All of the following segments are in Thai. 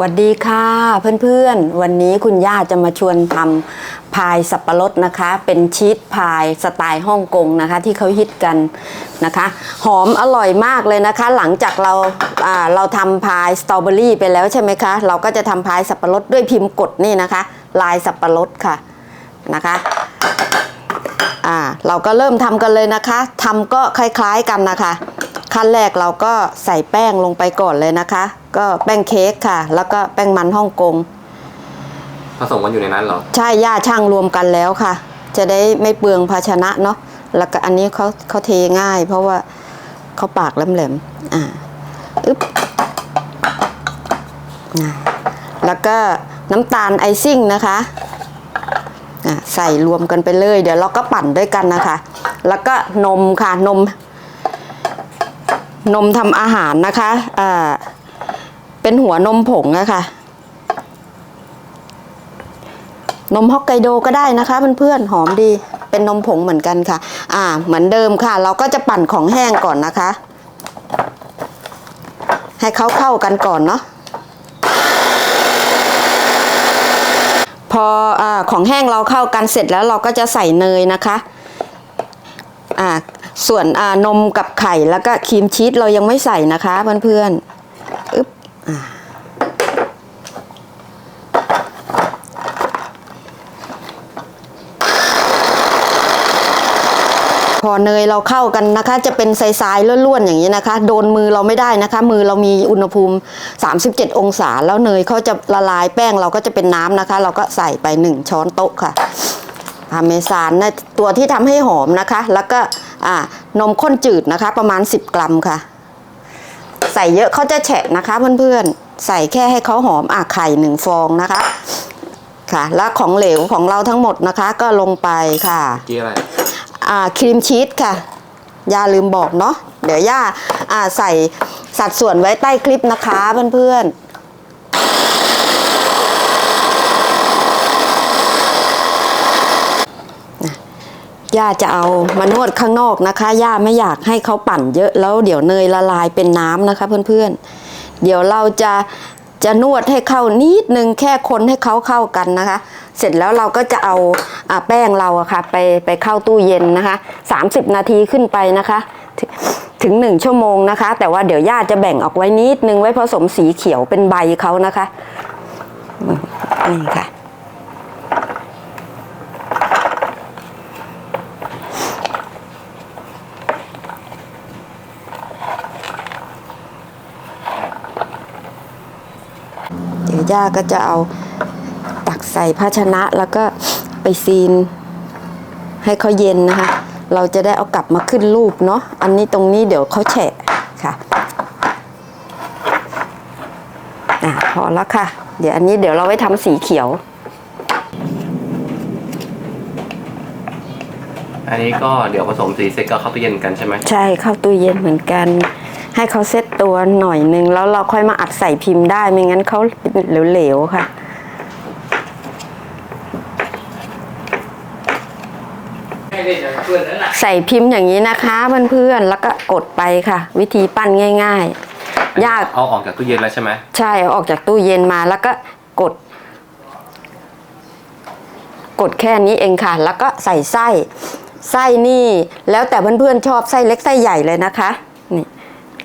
สวัสดีค่ะเพื่อนๆ วันนี้คุณย่าจะมาชวนทำพายสับปะรดนะคะ เป็นชีสพายสไตล์ฮ่องกงนะคะ ที่เขาฮิตกันนะคะ หอมอร่อยมากเลยนะคะ หลังจากเราอ่าเราทำพายสตรอเบอรี่ไปแล้วใช่ไหมคะ เราก็จะทำพายสับปะรดด้วยพิมพ์กดนี่นะคะ ลายสับปะรดค่ะนะคะอ่าเราก็เริ่มทำกันเลยนะคะทำก็คล้ายๆกันนะคะ ขั้นแรกเราก็ใส่แป้งลงไปก่อนเลยนะคะ ก็แป้งเค้กค่ะ แล้วก็แป้งมันฮ่องกงผสมกันอยู่ในนั้นเหรอ ใช่ย่าช่างรวมกันแล้วค่ะ จะได้ไม่เปลืองภาชนะเนาะแล้วก็อันนี้เขาเขาเทง่าย เพราะว่าเขาปากแหลมๆอ่าอึ๊บอ่าแล้วก็น้ำตาลไอซิ่งนะคะอ่าใส่รวมกันไปเลย เดี๋ยวเราก็ปั่นด้วยกันนะคะ แล้วก็นมค่ะนม นมทำอาหารนะคะอ่าเป็นหัวนมผงนะคะนมฮอกไกโดก็ได้นะคะเพื่อนๆหอมดีเป็นนมผงเหมือนกันค่ะ อ่า เหมือนเดิมค่ะ เราก็จะปั่นของแห้งก่อนนะคะ ให้เขาเข้ากันก่อนเนาะพออาของแห้งเราเข้ากันเสร็จแล้วเราก็จะใส่เนยนะคะ อ่า ส่วนนมกับไข่แล้วก็ครีมชีสเรายังไม่ใส่นะคะเพื่อนๆอึ๊บพอเนยเราเข้ากันนะคะ จะเป็นทรายๆล้วนๆอย่างนี้นะคะ โดนมือเราไม่ได้นะคะ มือเรามีอุณหภูมิ 37 องศา แล้วเนยเขาจะละลายแป้งเราก็จะเป็นน้ำนะคะ เราก็ใส่ไป 1 ช้อนโต๊ะค่ะพาเมซานนะตัวที่ทำให้หอมนะคะ แล้วก็ อ่านมข้นจืดนะคะ ประมาณ 10 กรัมค่ะ ใส่เยอะเขาจะแฉะนะคะเพื่อนๆ ใส่แค่ให้เขาหอมอะไข่หนึ่งฟองนะคะค่ะ แล้วของเหลวของเราทั้งหมดนะคะ ก็ลงไปค่ะกี้อะไรอ่าครีมชีสค่ะย่าลืมบอกเนาะเดี๋ยวย่าอ่าใส่สัดส่วนไว้ใต้คลิปนะคะเพื่อนๆ ย่าจะเอามานวดข้างนอกนะคะ ย่าไม่อยากให้เขาปั่นเยอะแล้วเดี๋ยวเนยละลายเป็นน้ำนะคะเพื่อนๆ เดี๋ยวเราจะจะนวดให้เข้านิดนึงแค่คนให้เขาเข้ากันนะคะ เสร็จแล้วเราก็จะเอาอแป้งเราอะค่ะไปไปเข้าตู้เย็นนะคะ 30 นาทีขึ้นไปนะคะถึง 1 ชั่วโมงนะคะ แต่ว่าเดี๋ยวย่าจะแบ่งออกไว้นิดนึงไว้ผสมสีเขียวเป็นใบเขานะคะนี่ค่ะ เดี๋ยวย่าก็จะเอาตักใส่ภาชนะแล้วก็ไปซีน ให้เขาเย็นนะคะ เราจะได้เอากลับมาขึ้นรูปเนาะอันนี้ตรงนี้เดี๋ยวเขาแฉะค่ะอะพอแล้วค่ะ เดี๋ยวอันนี้เดี๋ยวเราไว้ทำสีเขียว อันนี้ก็เดี๋ยวผสมสีเสร็จก็เข้าตู้เย็นกันใช่ไหม ใช่เข้าตู้เย็นเหมือนกัน ให้เขาเซ็ตตัวหน่อยนึง แล้วเราค่อยมาอัดใส่พิมพ์ได้ไม่งั้นเขาเหลวๆค่ะใส่พิมพ์อย่างนี้นะคะเพื่อนๆแล้วก็กดไปค่ะ วิธีปั้นง่าย ๆ ยากเอาออกจากตู้เย็นแล้วใช่ไหมใช่เอาออกจากตู้เย็นมาแล้วก็กด กดแค่นี้เองค่ะ แล้วก็ใส่ไส้ไส้นี่ แล้วแต่เพื่อนๆชอบไส้เล็กไส้ใหญ่เลยนะคะนี่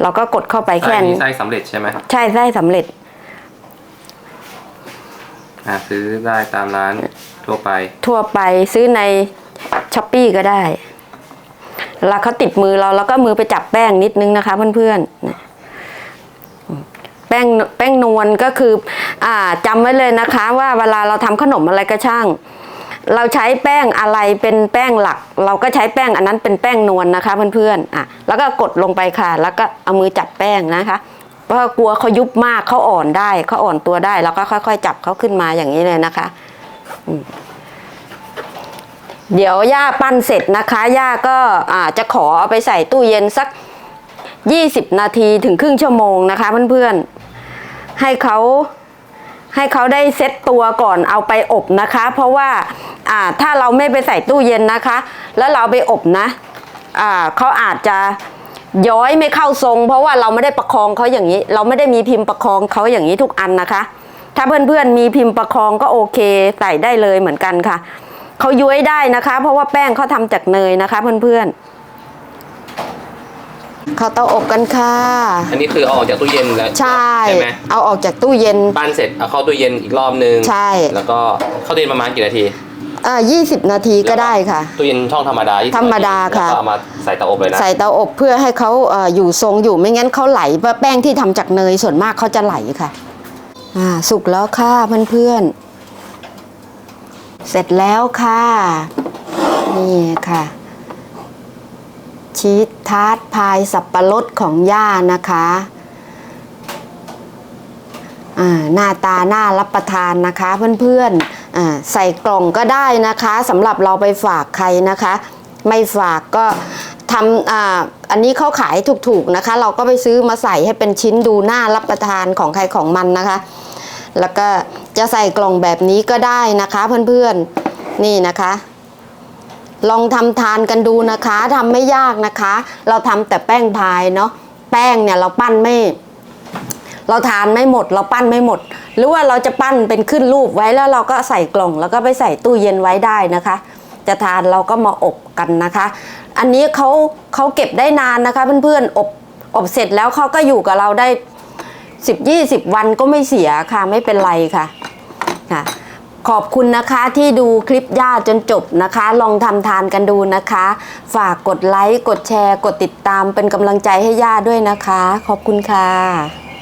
เราก็กดเข้าไปแค่ไส้นี้นี้ไส้สำเร็จใช่ไหมใช่ไส้สำเร็จอ่าซื้อได้ตามร้านทั่วไป ทั่วไปซื้อในช้อปปีก็ได้แล้วเขาติดมือเราแล้วก็มือไปจับแป้งนิดนึงนะคะเพื่อนๆนะแป้งแป้งนวลก็คือ อ่าจำไว้เลยนะคะ ว่าเวลาเราทำขนมอะไรก็ช่าง เราใช้แป้งอะไรเป็นแป้งหลัก เราก็ใช้แป้งอันนั้นเป็นแป้งนวลนะคะเพื่อนๆอะแล้วก็กดลงไปค่ะ แล้วก็เอามือจับแป้งนะคะเพราะกลัวเขายุบมากเขาอ่อนได้เขาอ่อนตัวได้ แล้วก็ค่อย ๆ จับเขาขึ้นมาอย่างนี้เลยนะคะเดี๋ยวย่าปั้นเสร็จนะคะย่าก็อาจะขอเอาไปใส่ตู้เย็นสัก 20 นาทีถึงครึ่งชั่วโมงนะคะเพื่อนๆให้เขา ให้เขาได้เซ็ตตัวก่อนเอาไปอบนะคะ เพราะว่าอ่าถ้าเราไม่ไปใส่ตู้เย็นนะคะ แล้วเราไปอบนะอ่าเขาอาจจะย้อยไม่เข้าทรง เพราะว่าเราไม่ได้ประคองเขาอย่างนี้ เราไม่ได้มีพิมพ์ประคองเขาอย่างนี้ทุกอันนะคะ ถ้าเพื่อนๆมีพิมพ์ประคองก็โอเคใส่ได้เลยเหมือนกันค่ะเขาย้วยได้นะคะ เพราะว่าแป้งเขาทำจากเนยนะคะ เพื่อนๆ ขาเตาอบกันค่ะ อันนี้คือเอาออกจากตู้เย็นแล้วใช่ ใช่ไหมเอาออกจากตู้เย็น ปั้นเสร็จเอาเข้าตู้เย็นอีกรอบนึงใช่ แล้วก็เข้าตู้เย็นประมาณกี่นาทีอ่า20นาทีก็ได้ค่ะ ตู้เย็นช่องธรรมดา20ธรรมดาค่ะ แล้วก็เอามาใส่เตาอบเลยนะ ใส่เตาอบเพื่อให้เขาเอออยู่ทรงอยู่ไม่งั้นเขาไหลเพราะแป้งที่ทำจากเนยส่วนมากเขาจะไหลค่ะ อ่า สุกแล้วค่ะเพื่อนๆ เสร็จแล้วค่ะ นี่ค่ะ ชีส ทาร์ตพายสับปะรดของย่านะคะหน้าตาน่ารับประทานนะคะเพื่อนๆใส่กล่องก็ได้นะคะสำหรับเราไปฝากใครนะคะ ไม่ฝากก็ทำออันนี้เขาขายถูกๆนะคะ เราก็ไปซื้อมาใส่ให้เป็นชิ้นดูน่ารับประทานของใครของมันนะคะ แล้วก็จะใส่กล่องแบบนี้ก็ได้นะคะเพื่อนๆนี่นะคะ ลองทำทานกันดูนะคะทำไม่ยากนะคะ เราทำแต่แป้งพายเนาะแป้งเนี่ยเราปั้นไม่ เราทานไม่หมด เราปั้นไม่หมด หรือว่าเราจะปั้นเป็นขึ้นรูปไว้แล้วเราก็ใส่กล่อง แล้วก็ไปใส่ตู้เย็นไว้ได้นะคะ จะทานเราก็มาอบกันนะคะ อันนี้เขาเขาเก็บได้นานนะคะ เพื่อนๆอบอบเสร็จแล้วเขาก็อยู่กับเราได้สิบยี่สิบวันก็ไม่เสียค่ะไม่เป็นไรค่ะค่ะ ขอบคุณนะคะที่ดูคลิปย่าจนจบนะคะ ลองทำทานกันดูนะคะ ฝากกดไลค์ กดแชร์ กดติดตามเป็นกำลังใจให้ย่าด้วยนะคะ ขอบคุณค่ะ